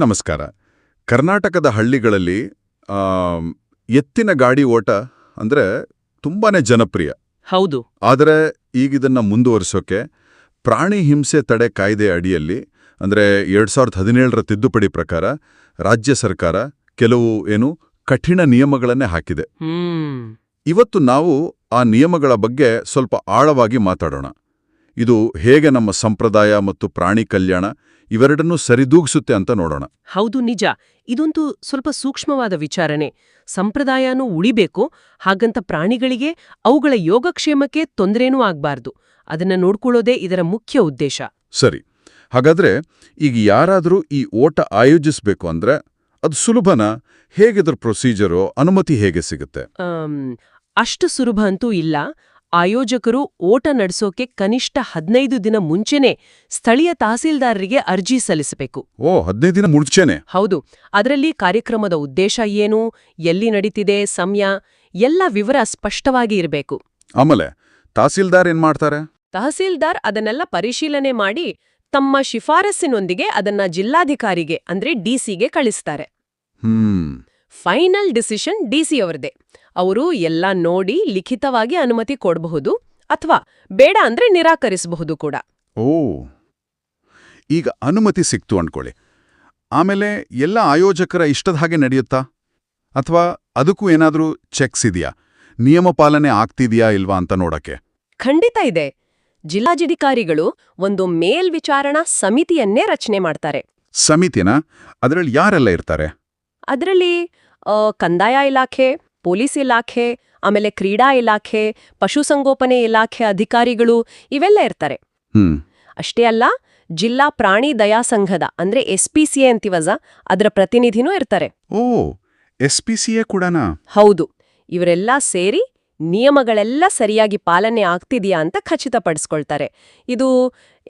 ನಮಸ್ಕಾರ. ಕರ್ನಾಟಕದ ಹಳ್ಳಿಗಳಲ್ಲಿ ಎತ್ತಿನ ಗಾಡಿ ಓಟ ಅಂದ್ರೆ ತುಂಬಾನೇ ಜನಪ್ರಿಯ. ಹೌದು. ಆದರೆ ಈಗಿದನ್ನ ಮುಂದುವರಿಸೋಕೆ ಪ್ರಾಣಿ ಹಿಂಸೆ ತಡೆ ಕಾಯ್ದೆ ಅಡಿಯಲ್ಲಿ ಅಂದ್ರೆ ಎರಡು ಸಾವಿರದ ಹದಿನೇಳರ ತಿದ್ದುಪಡಿ ಪ್ರಕಾರ ರಾಜ್ಯ ಸರ್ಕಾರ ಕೆಲವು ಏನು ಕಠಿಣ ನಿಯಮಗಳನ್ನೇ ಹಾಕಿದೆ. ಇವತ್ತು ನಾವು ಆ ನಿಯಮಗಳ ಬಗ್ಗೆ ಸ್ವಲ್ಪ ಆಳವಾಗಿ ಮಾತಾಡೋಣ. ಇದು ಹೇಗೆ ನಮ್ಮ ಸಂಪ್ರದಾಯ ಮತ್ತು ಪ್ರಾಣಿ ಕಲ್ಯಾಣ ಇವೆರಡನ್ನೂ ಸರಿದೂಗಿಸುತ್ತೆ ಅಂತ ನೋಡೋಣ. ಹೌದು ನಿಜ. ಇದೊಂದು ಸ್ವಲ್ಪ ಸೂಕ್ಷ್ಮವಾದ ವಿಚಾರಣೆ. ಸಂಪ್ರದಾಯನೂ ಉಳಿಬೇಕು ಹಾಗಂತ ಪ್ರಾಣಿಗಳಿಗೆ ಅವುಗಳ ಯೋಗಕ್ಷೇಮಕ್ಕೆ ತೊಂದರೆನೂ ಆಗ್ಬಾರ್ದು. ಅದನ್ನ ನೋಡ್ಕೊಳ್ಳೋದೇ ಇದರ ಮುಖ್ಯ ಉದ್ದೇಶ. ಸರಿ. ಹಾಗಾದ್ರೆ ಈಗ ಯಾರಾದರೂ ಈ ಓಟ ಆಯೋಜಿಸಬೇಕು ಅಂದ್ರೆ ಅದು ಸುಲಭನ? ಹೇಗಿದ್ರ ಪ್ರೊಸೀಜರು? ಅನುಮತಿ ಹೇಗೆ ಸಿಗುತ್ತೆ? ಅಷ್ಟು ಸುಲಭ ಅಂತೂ ಇಲ್ಲ. ಆಯೋಜಕರು ಓಟ ನಡೆಸೋಕೆ ಕನಿಷ್ಠ ಹದಿನೈದು ದಿನ ಮುಂಚೆನೇ ಸ್ಥಳೀಯ ತಹಸೀಲ್ದಾರರಿಗೆ ಅರ್ಜಿ ಸಲ್ಲಿಸಬೇಕು. ಓ ಹದಿನೈದು ದಿನ ಮುಂಚೆನೆ? ಹೌದು. ಅದರಲ್ಲಿ ಕಾರ್ಯಕ್ರಮದ ಉದ್ದೇಶ ಏನು ಎಲ್ಲಿ ನಡೀತಿದೆ ಸಮಯ ಎಲ್ಲ ವಿವರ ಸ್ಪಷ್ಟವಾಗಿ ಇರಬೇಕು. ಆಮೇಲೆ ತಹಸೀಲ್ದಾರ್ ಏನ್ ಮಾಡ್ತಾರೆ? ತಹಸೀಲ್ದಾರ್ ಅದನ್ನೆಲ್ಲ ಪರಿಶೀಲನೆ ಮಾಡಿ ತಮ್ಮ ಶಿಫಾರಸ್ಸಿನೊಂದಿಗೆ ಅದನ್ನ ಜಿಲ್ಲಾಧಿಕಾರಿಗೆ ಅಂದ್ರೆ ಡಿಸಿಗೆ ಕಳಿಸ್ತಾರೆ. ಹ್ಮ್. ಫೈನಲ್ ಡಿಸಿಷನ್ ಡಿಸಿ ಅವರದೇ. ಅವರು ಎಲ್ಲ ನೋಡಿ ಲಿಖಿತವಾಗಿ ಅನುಮತಿ ಕೊಡಬಹುದು ಅಥವಾ ಬೇಡ ಅಂದ್ರೆ ನಿರಾಕರಿಸಬಹುದು ಕೂಡ. ಓ ಈಗ ಅನುಮತಿ ಸಿಕ್ತು ಅನ್ಕೊಳ್ಳಿ. ಆಮೇಲೆ ಎಲ್ಲ ಆಯೋಜಕರ ಇಷ್ಟದ ಹಾಗೆ ನಡೆಯುತ್ತಾ? ಅಥವಾ ಅದಕ್ಕೂ ಏನಾದರೂ ಚೆಕ್ಸ್ ಇದೆಯಾ? ನಿಯಮ ಪಾಲನೆ ಆಗ್ತಿದೆಯಾ ಇಲ್ವಾ ಅಂತ ನೋಡಕ್ಕೆ? ಖಂಡಿತ ಇದೆ. ಜಿಲ್ಲಾಧಿಕಾರಿಗಳು ಒಂದು ಮೇಲ್ವಿಚಾರಣಾ ಸಮಿತಿಯನ್ನೇ ರಚನೆ ಮಾಡ್ತಾರೆ. ಸಮಿತಿನ? ಅದರಲ್ಲಿ ಯಾರೆಲ್ಲ ಇರ್ತಾರೆ? ಅದರಲ್ಲಿ ಕಂದಾಯ ಇಲಾಖೆ ಪೊಲೀಸ್ ಇಲಾಖೆ ಆಮೇಲೆ ಕ್ರೀಡಾ ಇಲಾಖೆ ಪಶುಸಂಗೋಪನೆ ಇಲಾಖೆ ಅಧಿಕಾರಿಗಳು ಇವೆಲ್ಲ ಇರ್ತಾರೆ. ಅಷ್ಟೇ ಅಲ್ಲ ಜಿಲ್ಲಾ ಪ್ರಾಣಿ ದಯಾ ಸಂಘದ ಅಂದ್ರೆ ಎಸ್ಪಿಸಿಎ ಅಂತಿವಜ ಅದರ ಪ್ರತಿನಿಧಿನೂ ಇರ್ತಾರೆ. O S P C A ಕೂಡನಾ? ಹೌದು. ಇವರೆಲ್ಲ ಸೇರಿ ನಿಯಮಗಳೆಲ್ಲ ಸರಿಯಾಗಿ ಪಾಲನೆ ಆಗ್ತಿದೆಯಾ ಅಂತ ಖಚಿತಪಡಿಸ್ಕೊಳ್ತಾರೆ. ಇದು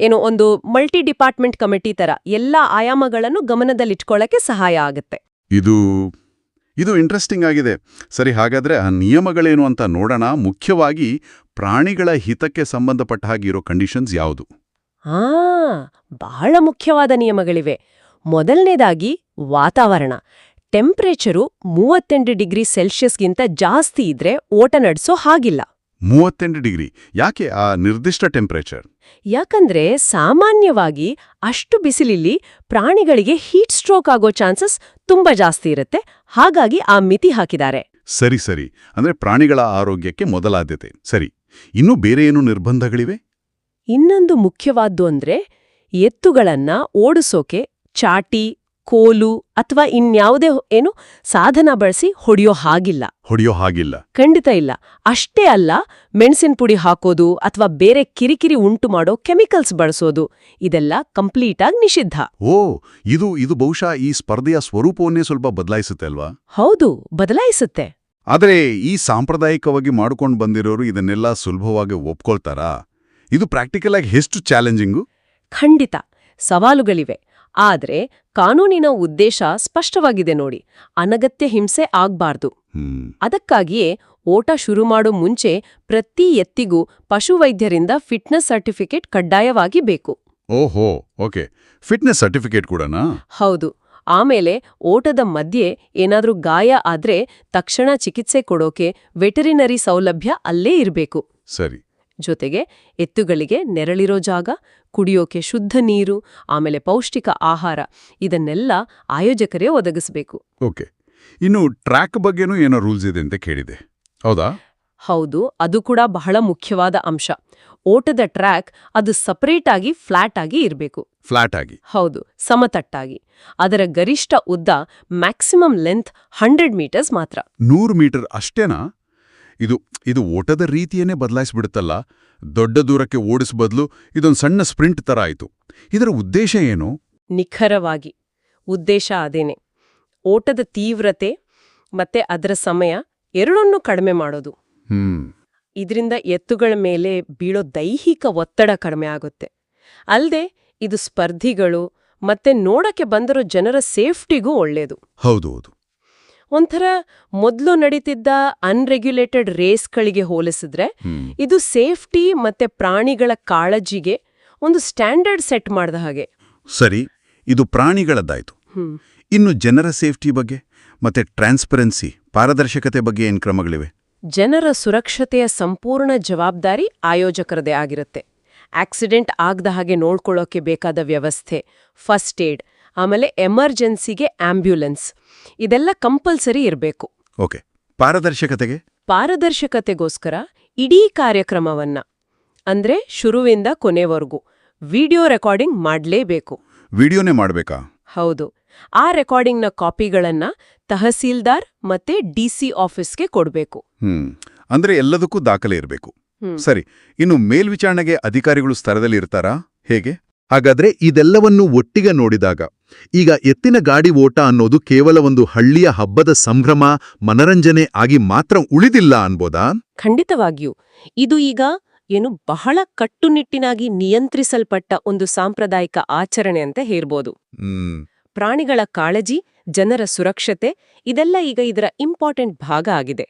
ಏನು ಒಂದು ಮಲ್ಟಿ ಡಿಪಾರ್ಟ್ಮೆಂಟ್ ಕಮಿಟಿ ತರ ಎಲ್ಲ ಆಯಾಮಗಳನ್ನು ಗಮನದಲ್ಲಿಟ್ಕೊಳ್ಳಕ್ಕೆ ಸಹಾಯ ಆಗುತ್ತೆ. ಇದು ಇದು ಇಂಟ್ರೆಸ್ಟಿಂಗ್ ಆಗಿದೆ. ಸರಿ, ಹಾಗಾದ್ರೆ ಆ ನಿಯಮಗಳೇನು ಅಂತ ನೋಡೋಣ. ಮುಖ್ಯವಾಗಿ ಪ್ರಾಣಿಗಳ ಹಿತಕ್ಕೆ ಸಂಬಂಧಪಟ್ಟ ಹಾಗಿರೋ ಕಂಡೀಷನ್ಸ್ ಯಾವುದು? ಆ, ಬಹಳ ಮುಖ್ಯವಾದ ನಿಯಮಗಳಿವೆ. ಮೊದಲನೇದಾಗಿ ವಾತಾವರಣ. ಟೆಂಪ್ರೇಚರು ಮೂವತ್ತೆಂಟು ಡಿಗ್ರಿ ಸೆಲ್ಸಿಯಸ್ಗಿಂತ ಜಾಸ್ತಿ ಇದ್ರೆ ಓಟ ನಡೆಸೋ ಹಾಗಿಲ್ಲ. ಮೂವತ್ತೆಂಟು ಡಿಗ್ರಿ. ಯಾಕೆ ಆ ನಿರ್ದಿಷ್ಟ ಟೆಂಪರೇಚರ್ ಯಾಕಂದ್ರೆ ಸಾಮಾನ್ಯವಾಗಿ ಅಷ್ಟು ಬಿಸಿಲಿಲ್ಲಿ ಪ್ರಾಣಿಗಳಿಗೆ ಹೀಟ್ ಸ್ಟ್ರೋಕ್ ಆಗೋ ಚಾನ್ಸಸ್ ತುಂಬಾ ಜಾಸ್ತಿ ಇರುತ್ತೆ. ಹಾಗಾಗಿ ಆ ಮಿತಿ ಹಾಕಿದ್ದಾರೆ. ಸರಿ ಸರಿ. ಅಂದ್ರೆ ಪ್ರಾಣಿಗಳ ಆರೋಗ್ಯಕ್ಕೆ ಮೊದಲಾದ್ಯತೆ ಸರಿ. ಇನ್ನೂ ಬೇರೆ ಏನು ನಿರ್ಬಂಧಗಳಿವೆ? ಇನ್ನೊಂದು ಮುಖ್ಯವಾದ್ದು ಅಂದ್ರೆ ಎತ್ತುಗಳನ್ನ ಓಡಿಸೋಕೆ ಚಾಟಿ ಕೋಲು ಅಥವಾ ಇನ್ಯಾವುದೇ ಏನು ಸಾಧನ ಬಳಸಿ ಹೊಡೆಯೋ ಹಾಗಿಲ್ಲ. ಹೊಡೆಯೋ ಹಾಗಿಲ್ಲ. ಖಂಡಿತ ಇಲ್ಲ. ಅಷ್ಟೇ ಅಲ್ಲ ಮೆಣಸಿನ ಪುಡಿ ಹಾಕೋದು ಅಥವಾ ಬೇರೆ ಕಿರಿಕಿರಿ ಉಂಟು ಮಾಡೋ ಕೆಮಿಕಲ್ಸ್ ಬಳಸೋದು ಇದೆಲ್ಲ ಕಂಪ್ಲೀಟ್ ಆಗಿ ನಿಷಿದ್ಧ. ಓ ಇದು ಇದು ಬಹುಶಃ ಈ ಸ್ಪರ್ಧೆಯ ಸ್ವರೂಪವನ್ನೇ ಸ್ವಲ್ಪ ಬದಲಾಯಿಸುತ್ತೆ ಅಲ್ವಾ? ಹೌದು ಬದಲಾಯಿಸುತ್ತೆ. ಆದರೆ ಈ ಸಾಂಪ್ರದಾಯಿಕವಾಗಿ ಮಾಡ್ಕೊಂಡು ಬಂದಿರೋರು ಇದನ್ನೆಲ್ಲ ಸುಲಭವಾಗಿ ಒಪ್ಕೊಳ್ತಾರಾ? ಇದು ಪ್ರಾಕ್ಟಿಕಲ್ ಆಗಿ ಎಷ್ಟು ಚಾಲೆಂಜಿಂಗು? ಖಂಡಿತ. ಸವಾಲುಗಳಿವೆ. ಆದ್ರೆ ಕಾನೂನಿನ ಉದ್ದೇಶ ಸ್ಪಷ್ಟವಾಗಿದೆ ನೋಡಿ. ಅನಗತ್ಯ ಹಿಂಸೆ ಆಗ್ಬಾರ್ದು. ಅದಕ್ಕಾಗಿಯೇ ಓಟ ಶುರು ಮಾಡೋ ಮುಂಚೆ ಪ್ರತಿ ಎತ್ತಿಗೂ ಪಶುವೈದ್ಯರಿಂದ ಫಿಟ್ನೆಸ್ ಸರ್ಟಿಫಿಕೇಟ್ ಕಡ್ಡಾಯವಾಗಿ ಬೇಕು. ಓಹೋ ಓಕೆ. Fitness certificate ಕೂಡನಾ? ಹೌದು. ಆಮೇಲೆ ಓಟದ ಮಧ್ಯೆ ಏನಾದರೂ ಗಾಯ ಆದ್ರೆ ತಕ್ಷಣ ಚಿಕಿತ್ಸೆ ಕೊಡೋಕೆ ವೆಟರಿನರಿ ಸೌಲಭ್ಯ ಅಲ್ಲೇ ಇರಬೇಕು. ಸರಿ. ಜೊತೆಗೆ ಎತ್ತುಗಳಿಗೆ ನೆರಳಿರೋ ಜಾಗ ಕುಡಿಯೋಕೆ ಶುದ್ಧ ನೀರು ಆಮೇಲೆ ಪೌಷ್ಟಿಕ ಆಹಾರ ಇದನ್ನೆಲ್ಲ ಆಯೋಜಕರೇ ಒದಗಿಸಬೇಕು. ಓಕೆ. ಇನ್ನು ಟ್ರ್ಯಾಕ್ ಬಗ್ಗೆನೂ ಏನೋ ರೂಲ್ಸ್ ಇದೆ ಅಂತ ಕೇಳಿದೆ. ಹೌದಾ? ಹೌದು ಅದು ಕೂಡ ಬಹಳ ಮುಖ್ಯವಾದ ಅಂಶ. ಓಟದ ಟ್ರ್ಯಾಕ್ ಅದು ಸಪರೇಟ್ ಆಗಿ ಫ್ಲಾಟ್ ಆಗಿ ಇರಬೇಕು. ಫ್ಲಾಟ್ ಆಗಿ. ಹೌದು ಸಮತಟ್ಟಾಗಿ. ಅದರ ಗರಿಷ್ಠ ಉದ್ದ ಮ್ಯಾಕ್ಸಿಮಮ್ ಲೆಂತ್ ಹಂಡ್ರೆಡ್ ಮೀಟರ್ಸ್ ಮಾತ್ರ. ನೂರು ಮೀಟರ್ ಅಷ್ಟೇನಾ? ಇದು ಇದು ಓಟದ ರೀತಿಯನ್ನೇ ಬದಲಾಯಿಸ್ಬಿಡುತ್ತಲ್ಲ? ದೊಡ್ಡ ದೂರಕ್ಕೆ ಓಡಿಸ್ ಬದಲು ಇದೊಂದು ಸಣ್ಣ ಸ್ಪ್ರಿಂಟ್ ತರ ಆಯ್ತು. ಇದರ ಉದ್ದೇಶ ಏನು? ನಿಖರವಾಗಿ ಉದ್ದೇಶ ಅದೇನೆ. ಓಟದ ತೀವ್ರತೆ ಮತ್ತೆ ಅದರ ಸಮಯ ಎರಡನ್ನೂ ಕಡಿಮೆ ಮಾಡೋದು. ಇದರಿಂದ ಎತ್ತುಗಳ ಮೇಲೆ ಬೀಳೋ ದೈಹಿಕ ಒತ್ತಡ ಕಡಿಮೆ ಆಗುತ್ತೆ. ಅಲ್ಲದೆ ಇದು ಸ್ಪರ್ಧಿಗಳು ಮತ್ತೆ ನೋಡಕ್ಕೆ ಬಂದಿರೋ ಜನರ ಸೇಫ್ಟಿಗೂ ಒಳ್ಳೆಯದು ಹೌದು ಹೌದು ಒಂಥರ ಮೊದಲು ನಡೀತಿದ್ದ ಅನ್ರೆಗ್ಯುಲೇಟೆಡ್ ರೇಸ್ಗಳಿಗೆ ಹೋಲಿಸಿದ್ರೆ ಇದು ಸೇಫ್ಟಿ ಮತ್ತೆ ಪ್ರಾಣಿಗಳ ಕಾಳಜಿಗೆ ಒಂದು ಸ್ಟ್ಯಾಂಡರ್ಡ್ ಸೆಟ್ ಮಾಡಿದ ಹಾಗೆ. ಸರಿ ಇದು ಪ್ರಾಣಿಗಳದ್ದಾಯ್ತು. ಇನ್ನು ಜನರ ಸೇಫ್ಟಿ ಬಗ್ಗೆ ಮತ್ತೆ ಟ್ರಾನ್ಸ್ಪರೆನ್ಸಿ ಪಾರದರ್ಶಕತೆ ಬಗ್ಗೆ ಏನು ಕ್ರಮಗಳಿವೆ? ಜನರ ಸುರಕ್ಷತೆಯ ಸಂಪೂರ್ಣ ಜವಾಬ್ದಾರಿ ಆಯೋಜಕರದೇ ಆಗಿರುತ್ತೆ. ಆಕ್ಸಿಡೆಂಟ್ ಆಗದ ಹಾಗೆ ನೋಡ್ಕೊಳ್ಳೋಕೆ ಬೇಕಾದ ವ್ಯವಸ್ಥೆ ಫಸ್ಟ್ ಏಡ್ ಆಮೇಲೆ ಎಮರ್ಜೆನ್ಸಿಗೆ ಆಂಬ್ಯುಲೆನ್ಸ್. ಇದೆಲ್ಲ ಕಂಪಲ್ಸರಿ ಇರಬೇಕು. ಓಕೆ. ಪಾರದರ್ಶಕತೆಗೆ? ಪಾರದರ್ಶಕತೆಗೋಸ್ಕರ ಇಡೀ ಕಾರ್ಯಕ್ರಮವನ್ನ ಅಂದ್ರೆ ಶುರುವಿಂದ ಕೊನೆವರೆಗೂ ವಿಡಿಯೋ ರೆಕಾರ್ಡಿಂಗ್ ಮಾಡಲೇಬೇಕು. ವಿಡಿಯೋನೇ ಮಾಡಬೇಕಾ? ಹೌದು. ಆ ರೆಕಾರ್ಡಿಂಗ್ನ ಕಾಪಿಗಳನ್ನ ತಹಸೀಲ್ದಾರ್ ಮತ್ತೆ ಡಿಸಿ ಆಫೀಸ್ಗೆ ಕೊಡಬೇಕು. ಹ್ಮ್. ಅಂದ್ರೆ ಎಲ್ಲದಕ್ಕೂ ದಾಖಲೆ ಇರಬೇಕು. ಸರಿ. ಇನ್ನು ಮೇಲ್ವಿಚಾರಣೆಗೆ ಅಧಿಕಾರಿಗಳು ಸ್ಥಳದಲ್ಲಿ ಇರ್ತಾರಾ ಹೇಗೆ? ಹಾಗಾದ್ರೆ ಇದೆಲ್ಲವನ್ನು ಒಟ್ಟಿಗೆ ನೋಡಿದಾಗ ಈಗ ಎತ್ತಿನ ಗಾಡಿ ಓಟ ಅನ್ನೋದು ಕೇವಲ ಒಂದು ಹಳ್ಳಿಯ ಹಬ್ಬದ ಸಂಭ್ರಮ ಮನರಂಜನೆ ಆಗಿ ಮಾತ್ರ ಉಳಿದಿಲ್ಲ ಅನ್ಬೋದಾ? ಖಂಡಿತವಾಗಿಯೂ. ಇದು ಈಗ ಏನು ಬಹಳ ಕಟ್ಟುನಿಟ್ಟಿನಾಗಿ ನಿಯಂತ್ರಿಸಲ್ಪಟ್ಟ ಒಂದು ಸಾಂಪ್ರದಾಯಿಕ ಆಚರಣೆ ಅಂತ ಹೇಳ್ಬೋದು. ಪ್ರಾಣಿಗಳ ಕಾಳಜಿ ಜನರ ಸುರಕ್ಷತೆ ಇದೆಲ್ಲ ಈಗ ಇದರ ಇಂಪಾರ್ಟೆಂಟ್ ಭಾಗ ಆಗಿದೆ.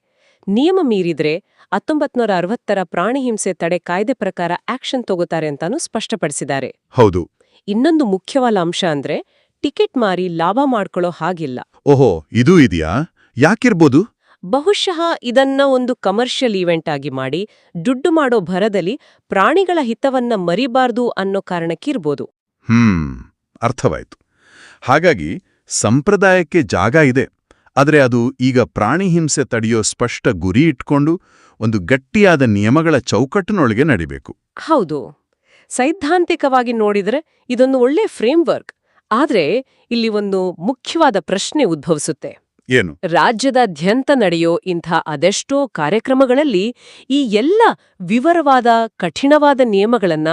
ನಿಯಮ ಮೀರಿದ್ರೆ ಹತ್ತೊಂಬತ್ನೂರ ಅರವತ್ತರ ಪ್ರಾಣಿ ಹಿಂಸೆ ತಡೆ ಕಾಯ್ದೆ ಪ್ರಕಾರ ಆಕ್ಷನ್ ತಗೋತಾರೆ ಅಂತಾನೂ ಸ್ಪಷ್ಟಪಡಿಸಿದ್ದಾರೆ. ಹೌದು. ಇನ್ನೊಂದು ಮುಖ್ಯವಾದ ಅಂಶ ಅಂದ್ರೆ ಟಿಕೆಟ್ ಮಾರಿ ಲಾಭ ಮಾಡ್ಕೊಳ್ಳೋ ಹಾಗಿಲ್ಲ. ಓಹೋ ಇದು ಇದೆಯಾ? ಯಾಕಿರ್ಬೋದು? ಬಹುಶಃ ಇದನ್ನ ಒಂದು ಕಮರ್ಷಿಯಲ್ ಈವೆಂಟ್ ಆಗಿ ಮಾಡಿ ದುಡ್ಡು ಮಾಡೋ ಭರದಲ್ಲಿ ಪ್ರಾಣಿಗಳ ಹಿತವನ್ನ ಮರಿಬಾರ್ದು ಅನ್ನೋ ಕಾರಣಕ್ಕಿರ್ಬೋದು ಹ್ಮ್ ಅರ್ಥವಾಯ್ತು. ಹಾಗಾಗಿ ಸಂಪ್ರದಾಯಕ್ಕೆ ಜಾಗ ಇದೆ. ಆದರೆ ಅದು ಈಗ ಪ್ರಾಣಿ ಹಿಂಸೆ ತಡೆಯೋ ಸ್ಪಷ್ಟ ಗುರಿ ಇಟ್ಕೊಂಡು ಒಂದು ಗಟ್ಟಿಯಾದ ನಿಯಮಗಳ ಚೌಕಟ್ಟಿನೊಳಗೆ ನಡಿಬೇಕು. ಹೌದು. ಸೈದ್ಧಾಂತಿಕವಾಗಿ ನೋಡಿದ್ರೆ ಇದೊಂದು ಒಳ್ಳೆ ಫ್ರೇಮ್ವರ್ಕ್. ಆದರೆ ಇಲ್ಲಿ ಒಂದು ಮುಖ್ಯವಾದ ಪ್ರಶ್ನೆ ಉದ್ಭವಿಸುತ್ತೆ. ಏನು? ರಾಜ್ಯದಾದ್ಯಂತ ನಡೆಯೋ ಇಂಥ ಅದೆಷ್ಟೋ ಕಾರ್ಯಕ್ರಮಗಳಲ್ಲಿ ಈ ಎಲ್ಲ ವಿವರವಾದ ಕಠಿಣವಾದ ನಿಯಮಗಳನ್ನ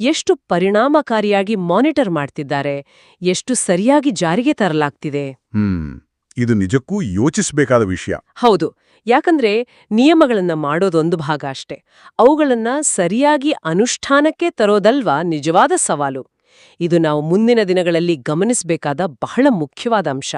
ಎಷ್ಟು ಪರಿಣಾಮಕಾರಿಯಾಗಿ ಮಾನಿಟರ್ ಮಾಡ್ತಿದ್ದಾರೆ ಎಷ್ಟು ಸರಿಯಾಗಿ ಜಾರಿಗೆ ತರಲಾಗ್ತಿದೆ? ಹ್ಮ್. ಇದು ನಿಜಕ್ಕೂ ಯೋಚಿಸಬೇಕಾದ ವಿಷಯ. ಹೌದು. ಯಾಕಂದ್ರೆ ನಿಯಮಗಳನ್ನ ಮಾಡೋದೊಂದು ಭಾಗ ಅಷ್ಟೆ. ಅವುಗಳನ್ನ ಸರಿಯಾಗಿ ಅನುಷ್ಠಾನಕ್ಕೆ ತರೋದಲ್ವಾ ನಿಜವಾದ ಸವಾಲು. ಇದು ನಾವು ಮುಂದಿನ ದಿನಗಳಲ್ಲಿ ಗಮನಿಸಬೇಕಾದ ಬಹಳ ಮುಖ್ಯವಾದ ಅಂಶ.